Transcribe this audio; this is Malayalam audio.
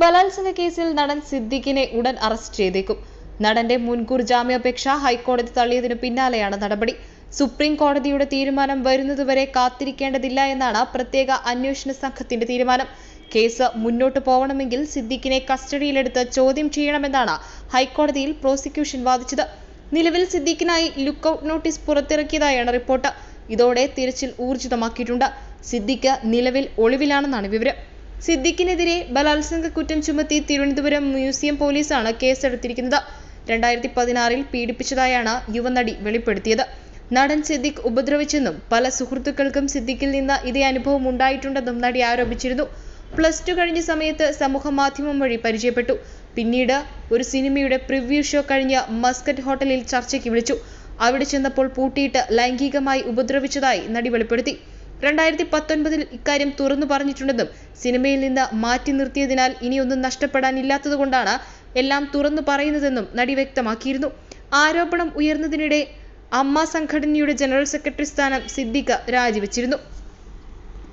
ബലാത്സംഗ കേസിൽ നടൻ സിദ്ദിഖിനെ ഉടൻ അറസ്റ്റ് ചെയ്തേക്കും. നടന്റെ മുൻകൂർ ജാമ്യാപേക്ഷ ഹൈക്കോടതി തള്ളിയതിനു പിന്നാലെയാണ് നടപടി. സുപ്രീം കോടതിയുടെ തീരുമാനം വരുന്നതുവരെ കാത്തിരിക്കേണ്ടതില്ല എന്നാണ് പ്രത്യേക അന്വേഷണ സംഘത്തിന്റെ തീരുമാനം. കേസ് മുന്നോട്ട് പോകണമെങ്കിൽ സിദ്ദിഖിനെ കസ്റ്റഡിയിലെടുത്ത് ചോദ്യം ചെയ്യണമെന്നാണ് ഹൈക്കോടതിയിൽ പ്രോസിക്യൂഷൻ വാദിച്ചത്. നിലവിൽ സിദ്ദിഖിനായി ലുക്കൌട്ട് നോട്ടീസ് പുറത്തിറക്കിയതായാണ് റിപ്പോർട്ട്. ഇതോടെ തിരച്ചിൽ ഊർജിതമാക്കിയിട്ടുണ്ട്. സിദ്ദിഖ് നിലവിൽ ഒളിവിലാണെന്നാണ് വിവരം. സിദ്ദിഖിനെതിരെ ബലാത്സംഗ കുറ്റം ചുമത്തി തിരുവനന്തപുരം മ്യൂസിയം പോലീസാണ് കേസെടുത്തിരിക്കുന്നത്. രണ്ടായിരത്തി പതിനാറിൽ പീഡിപ്പിച്ചതായാണ് യുവനടി വെളിപ്പെടുത്തിയത്. നടൻ സിദ്ദിഖ് ഉപദ്രവിച്ചെന്നും പല സുഹൃത്തുക്കൾക്കും സിദ്ദിഖിൽ നിന്ന് ഇതേ അനുഭവം ഉണ്ടായിട്ടുണ്ടെന്നും നടി ആരോപിച്ചിരുന്നു. പ്ലസ് ടു കഴിഞ്ഞ സമയത്ത് സമൂഹ മാധ്യമം വഴി പരിചയപ്പെട്ടു. പിന്നീട് ഒരു സിനിമയുടെ പ്രിവ്യൂ ഷോ കഴിഞ്ഞ് മസ്കറ്റ് ഹോട്ടലിൽ ചർച്ചയ്ക്ക് വിളിച്ചു. അവിടെ ചെന്നപ്പോൾ പൂട്ടിയിട്ട് ലൈംഗികമായി ഉപദ്രവിച്ചതായി നടി വെളിപ്പെടുത്തി. രണ്ടായിരത്തി പത്തൊൻപതിൽ ഇക്കാര്യം തുറന്നു പറഞ്ഞിട്ടുണ്ടെന്നും സിനിമയിൽ നിന്ന് മാറ്റി നിർത്തിയതിനാൽ ഇനിയൊന്നും നഷ്ടപ്പെടാനില്ലാത്തതുകൊണ്ടാണ് എല്ലാം തുറന്നു പറയുന്നതെന്നും നടി വ്യക്തമാക്കിയിരുന്നു. ആരോപണം ഉയർന്നതിനിടെ അമ്മ സംഘടനയുടെ ജനറൽ സെക്രട്ടറി സ്ഥാനം സിദ്ദിഖ രാജിവെച്ചിരുന്നു.